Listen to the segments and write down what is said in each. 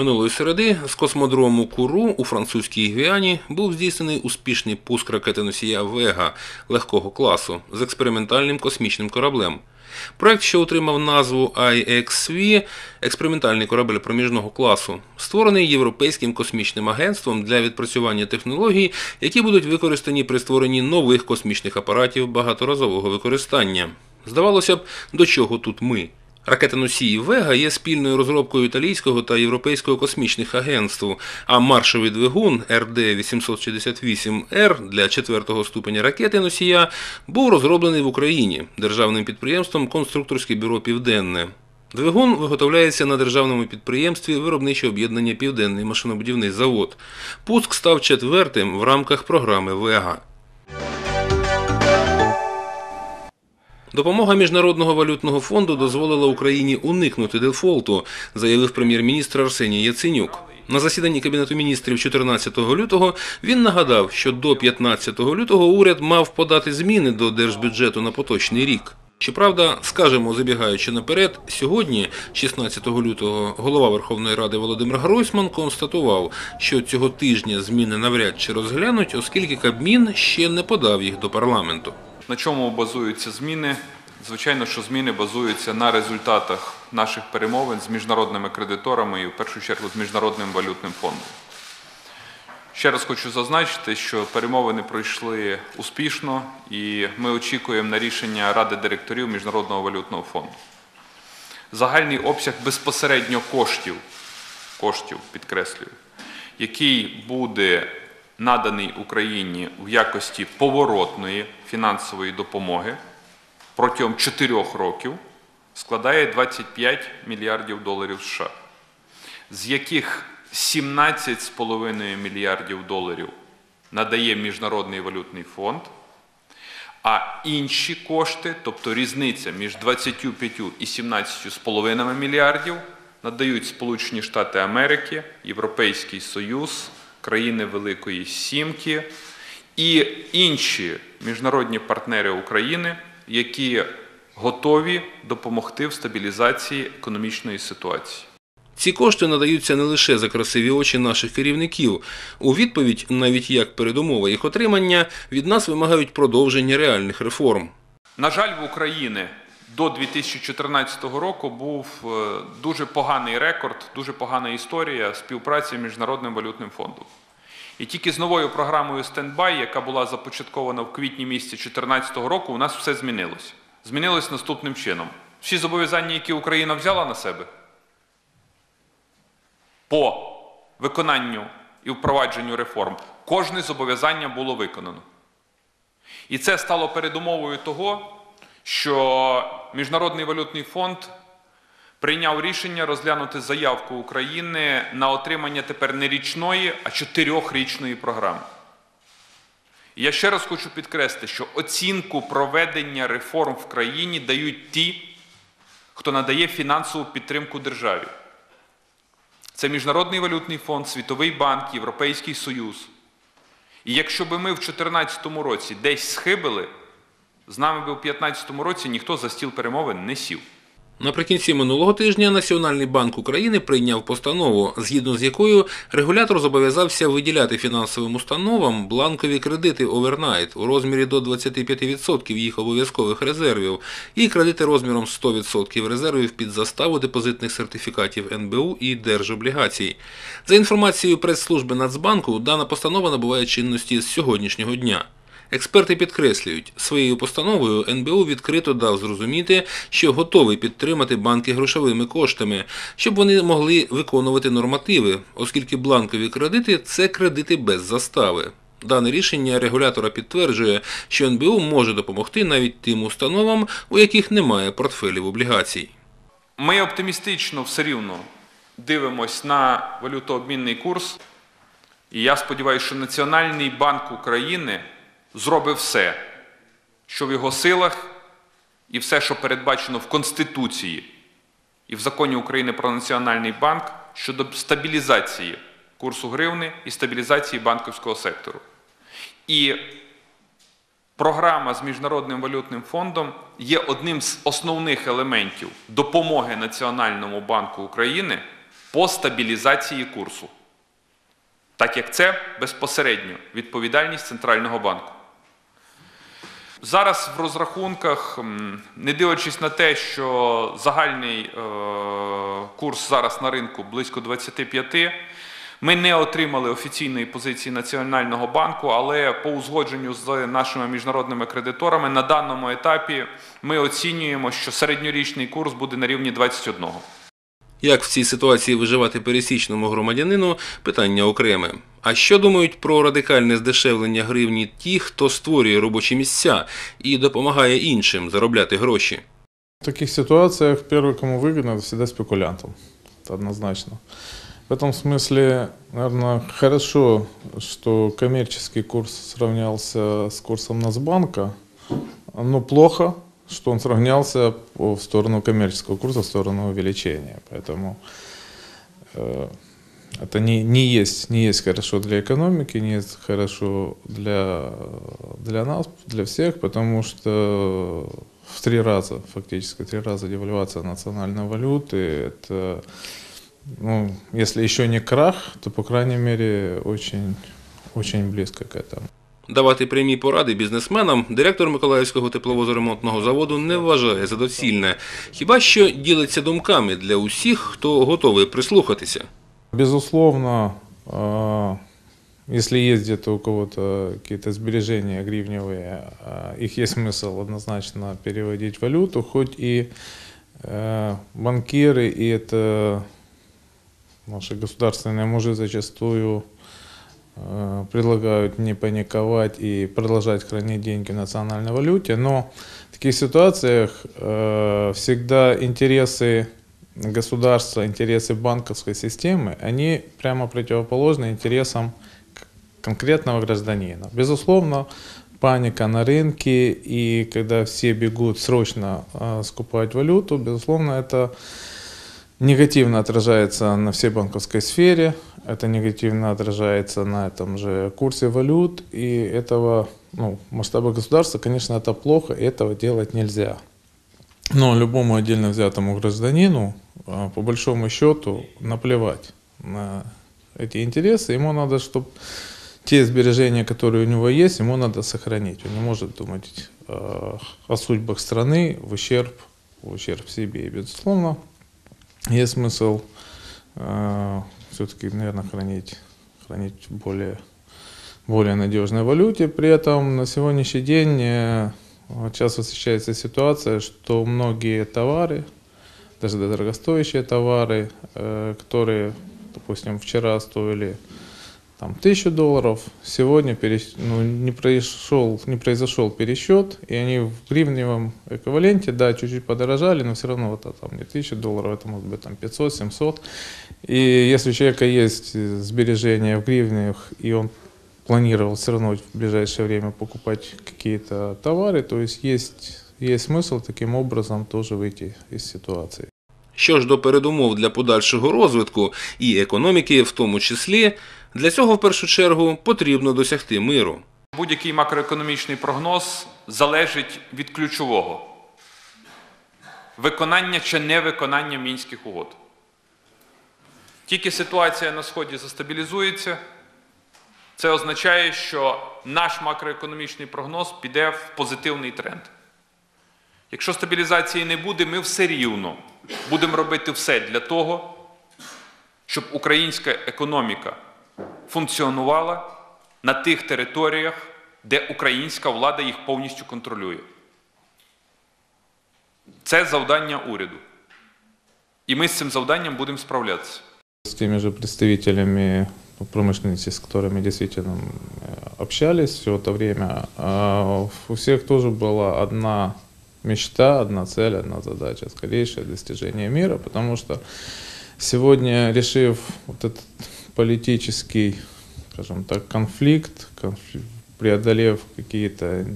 Минулої середи з космодрому Куру у французькій Гвіані був здійснений успішний пуск ракети носія Вега легкого класу з експериментальним космічним кораблем. Проект, що отримав назву IXV, експериментальний корабель проміжного класу, створений Європейським космічним агентством для відпрацювання технологій, які будуть використані при створенні нових космічних апаратів багаторазового використання. Здавалося б, до чого тут ми? Ракета носії Вега є спільною розробкою італійського та європейського космічних агентств, а маршовий двигун РД-868Р для четвертого ступеня ракети носія був розроблений в Україні державним підприємством Конструкторське бюро Південне. Двигун виготовляється на державному підприємстві виробниче об'єднання Південний машинобудівний завод. Пуск став четвертим в рамках програми Вега. Допомога Міжнародного валютного фонду дозволила Україні уникнути дефолту, заявив прем'єр-міністр Арсеній Яценюк. На засіданні Кабінету міністрів 14 лютого він нагадав, що до 15 лютого уряд мав подати зміни до держбюджету на поточний рік. Щоправда, скажемо, забігаючи наперед, сьогодні, 16 лютого, голова Верховної Ради Володимир Гройсман констатував, що цього тижня зміни навряд чи розглянуть, оскільки Кабмін ще не подав їх до парламенту. На чому базуються зміни? Звичайно, що зміни базуються на результатах наших перемовин з міжнародними кредиторами і в першу чергу з Міжнародним валютним фондом. Ще раз хочу зазначити, що перемовини пройшли успішно і ми очікуємо на рішення Ради директорів Міжнародного валютного фонду. Загальний обсяг безпосередньо коштів, коштів підкреслюю, який буде наданий Україні в якості поворотної фінансової допомоги протягом 4 років складає 25 мільярдів доларів США, з яких 17,5 мільярдів доларів надає Міжнародний валютний фонд, а інші кошти, тобто різниця між 25 і 17,5 мільярдів, надають Сполучені Штати Америки, Європейський Союз, країни Великої Сімки і інші міжнародні партнери України, які готові допомогти в стабілізації економічної ситуації. Ці кошти надаються не лише за красиві очі наших керівників. У відповідь, навіть як передумова їх отримання, від нас вимагають продовження реальних реформ. На жаль, в Україні до 2014 року був е, дуже поганий рекорд, дуже погана історія співпраці з Міжнародним валютним фондом. І тільки з новою програмою стендбай, яка була започаткована в квітні місяці 2014 року, у нас все змінилося. Змінилось наступним чином. Всі зобов'язання, які Україна взяла на себе по виконанню і впровадженню реформ, кожне зобов'язання було виконано. І це стало передумовою того, що Міжнародний валютний фонд прийняв рішення розглянути заявку України на отримання тепер не річної, а чотирьохрічної програми. І я ще раз хочу підкреслити, що оцінку проведення реформ в країні дають ті, хто надає фінансову підтримку державі. Це Міжнародний валютний фонд, Світовий банк, Європейський Союз. І якщо би ми в 2014 році десь схибили, з нами би в 2015 році ніхто за стіл перемовин не сів. Наприкінці минулого тижня Національний банк України прийняв постанову, згідно з якою регулятор зобов'язався виділяти фінансовим установам бланкові кредити овернайт у розмірі до 25% їх обов'язкових резервів і кредити розміром 100% резервів під заставу депозитних сертифікатів НБУ і держоблігацій. За інформацією прес-служби Нацбанку, дана постанова набуває чинності з сьогоднішнього дня. Експерти підкреслюють, своєю постановою НБУ відкрито дав зрозуміти, що готовий підтримати банки грошовими коштами, щоб вони могли виконувати нормативи, оскільки бланкові кредити це кредити без застави. Дане рішення регулятора підтверджує, що НБУ може допомогти навіть тим установам, у яких немає портфелів облігацій. Ми оптимістично все рівно дивимось на валютообмінний курс. І я сподіваюся, що Національний банк України зробить все, що в його силах, і все, що передбачено в Конституції і в законі України про Національний банк щодо стабілізації курсу гривни і стабілізації банківського сектору. І програма з Міжнародним валютним фондом є одним з основних елементів допомоги Національному банку України по стабілізації курсу, так як це безпосередньо відповідальність Центрального банку. Зараз в розрахунках, не дивлячись на те, що загальний е, курс зараз на ринку близько 25, ми не отримали офіційної позиції Національного банку, але по узгодженню з нашими міжнародними кредиторами на даному етапі ми оцінюємо, що середньорічний курс буде на рівні 21. Як в цій ситуації виживати пересічному громадянину питання окреме. А що думають про радикальне здешевлення гривні ті, хто створює робочі місця і допомагає іншим заробляти гроші? В таких ситуациях первый, кому выгодно, это всегда спекулянтам. Это однозначно. В этом смысле, наверное, хорошо, что коммерческий курс сравнялся с курсом Нацбанка, но плохо, что он сравнялся по- в сторону коммерческого курса, в сторону увеличения. Поэтому э, это не, не, есть, не есть хорошо для экономики, не есть хорошо для, для нас, для всех, потому что в три раза, фактически три раза девальвация национальной валюты, это, ну, если еще не крах, то, по крайней мере, очень, очень близко к этому. Давати прямі поради бізнесменам директор Миколаївського тепловозоремонтного заводу не вважає за доцільне, хіба що ділиться думками для усіх, хто готовий прислухатися. Безусловно, а, если есть где-то у кого-то какие-то сбережения гривневые, а, их есть смысл однозначно переводить в валюту, хоть и э, банкиры, и это наши государственные мужи зачастую предлагают не паниковать и продолжать хранить деньги в национальной валюте, но в таких ситуациях всегда интересы государства, интересы банковской системы, они прямо противоположны интересам конкретного гражданина. Безусловно, паника на рынке, и когда все бегут срочно э, скупать валюту, безусловно, это негативно отражается на всей банковской сфере, это негативно отражается на этом же курсе валют, и этого, ну, в масштабах государства, конечно, это плохо, и этого делать нельзя. Но любому отдельно взятому гражданину, а, по большому счету, наплевать на эти интересы. Ему надо, чтобы те сбережения, которые у него есть, ему надо сохранить. Он не может думать э, о судьбах страны в ущерб, в ущерб себе. И, безусловно, есть смысл все-таки, наверное, хранить, хранить более, более надежной валюте. При этом на сегодняшний день э, вот сейчас встречается ситуация, что многие товары, даже дорогостоящие товары, э, которые, допустим, вчера стоили там, тысячу долларов, сегодня перес- ну, не, произошел, не произошел пересчет, и они в гривневом эквиваленте, да, чуть-чуть подорожали, но все равно вот это там не тысяча долларов, это может быть там 500-700. И если у человека есть сбережения в гривнях, и он планировал все равно в ближайшее время покупать какие-то товары, то есть есть, есть смысл таким образом тоже выйти из ситуации. Що ж до передумов для подальшого розвитку і економіки, в тому числі, для цього в першу чергу потрібно досягти миру. Будь-який макроекономічний прогноз залежить від ключового виконання чи невиконання мінських угод. Тільки ситуація на Сході застабілізується, це означає, що наш макроекономічний прогноз піде в позитивний тренд. Якщо стабілізації не буде, ми все рівно будемо робити все для того, щоб українська економіка функціонувала на тих територіях, де українська влада їх повністю контролює. Це завдання уряду. І ми з цим завданням будемо справлятися. С теми же представителями промышленности, с которыми действительно общались все это время, а, у всех тоже была одна мечта, одна цель, одна задача, скорейшее достижение мира, потому что сегодня, решив вот этот политический, скажем так, конфликт, конфли- преодолев какие-то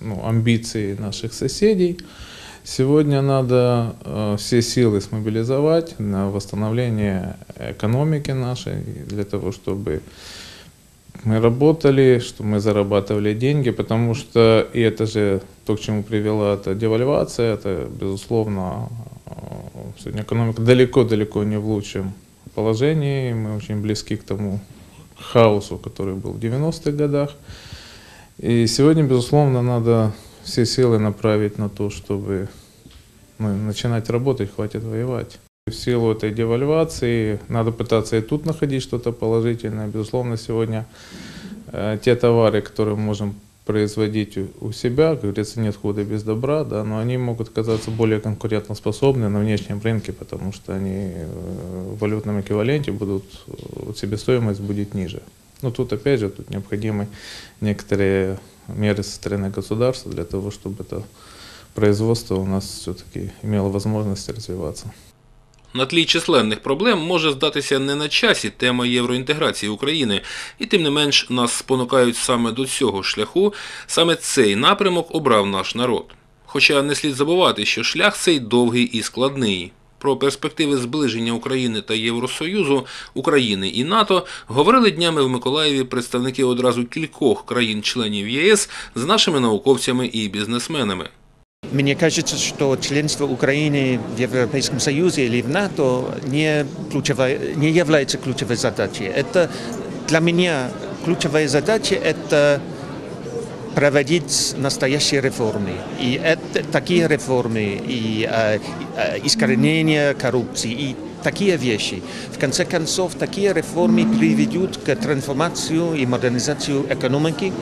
ну, амбиции наших соседей, Сегодня надо э, все силы смобилизовать на восстановление экономики нашей, для того, чтобы мы работали, чтобы мы зарабатывали деньги, потому что и это же то, к чему привела эта девальвация, это, безусловно, э, сегодня экономика далеко-далеко не в лучшем положении, мы очень близки к тому хаосу, который был в 90-х годах. И сегодня, безусловно, надо все силы направить на то, чтобы ну, начинать работать, хватит воевать. В силу этой девальвации надо пытаться и тут находить что-то положительное. Безусловно, сегодня э, те товары, которые мы можем производить у, у себя, как говорится, нет худа без добра, да, но они могут оказаться более конкурентоспособны на внешнем рынке, потому что они э, в валютном эквиваленте будут, э, себестоимость будет ниже. Но тут, опять же, тут необходимы некоторые меры со стороны государства для того, чтобы это производство у нас все-таки имело возможность развиваться. На тлі численних проблем може здатися не на часі тема євроінтеграції України, і тим не менш нас спонукають саме до цього шляху, саме цей напрямок обрав наш народ. Хоча не слід забувати, що шлях цей довгий і складний. Про перспективи зближення України та Євросоюзу, України і НАТО говорили днями в Миколаєві представники одразу кількох країн-членів ЄС з нашими науковцями і бізнесменами. Мне кажется, что членство Украины в Европейском Союзе или в НАТО не, ключевая, не является ключевой задачей. Это для меня ключевая задача – это проводить настоящие реформы. И это, такие реформы, и э, э, искоренение коррупции, и такие вещи. В конце концов, такие реформы приведут к трансформации и модернизации экономики,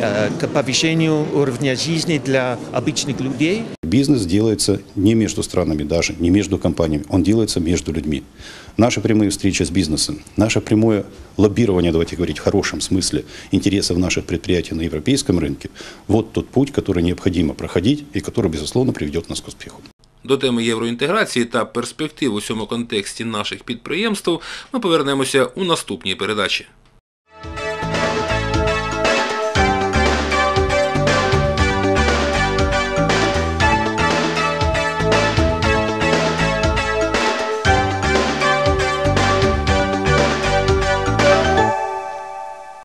э, к повышению уровня жизни для обычных людей. Бизнес делается не между странами даже, не между компаниями, он делается между людьми. Наши прямые встречи с бизнесом, наше прямое лоббирование, давайте говорить в хорошем смысле, интересов наших предприятий на европейском рынке, вот тот путь, который необходимо проходить и который, безусловно, приведет нас к успеху. До теми євроінтеграції та перспектив у цьому контексті наших підприємств ми повернемося у наступній передачі.